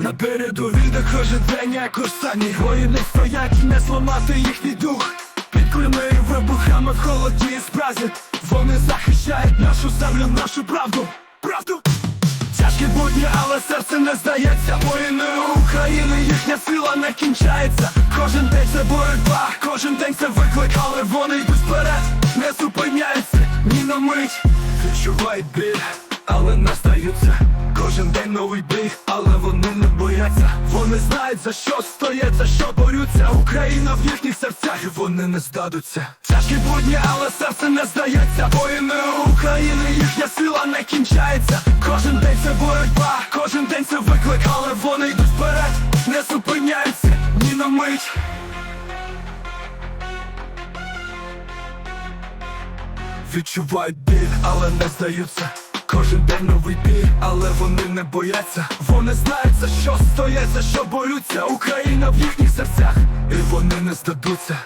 На передовій де кожен день як останній. Воїни стоять, не зламати їхній дух. Під і вибухами в холоді і спразі Вони захищають нашу землю, нашу правду, правду? Тяжкі будні, але серце не здається. Воїни України, їхня сила не кінчається. Кожен день це боротьба, кожен день це виклик Але вони йдуть вперед, не зупиняються. Ні на мить. Відчувають біль, але не здаються Кожен день новий бій, Вони знають за що стоять, за що борються. Україна в їхніх серцях і вони не здадуться. Тяжкі будні, але серце не здається. Воїни України, їхня сила не кінчається. Кожен день це боротьба, кожен день це виклик, але вони йдуть вперед, не зупиняються ні на мить. Відчувають біль, але не здаються Кожен день новий бій, але вони не бояться. Вони знають за що стоять, за що борються. Україна в їхніх серцях, і вони не здадуться.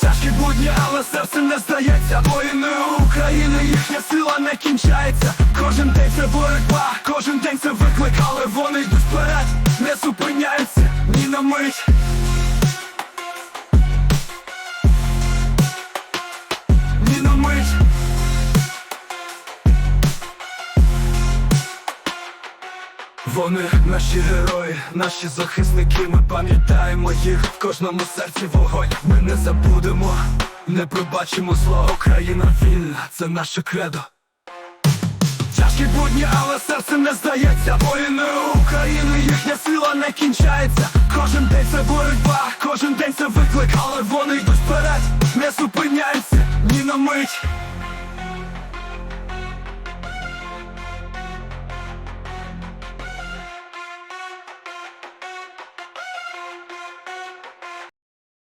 Тяжкі будні, але серце не здається. Воїни України, їхня сила не кінчається. Кожен день це боротьба, кожен день це виклик, але вони йдуть вперед, не зупиняються ні на мить Вони наші герої, наші захисники, ми пам'ятаємо їх в кожному серці вогонь. Ми не забудемо, не пробачимо зло. Україна вільна, це наше кредо. Тяжкі будні, але серце не здається. Воїни України, їхня сила не кінчається. Кожен день це боротьба, кожен день це виклик, але вони йдуть вперед, не зупиняються ні на мить.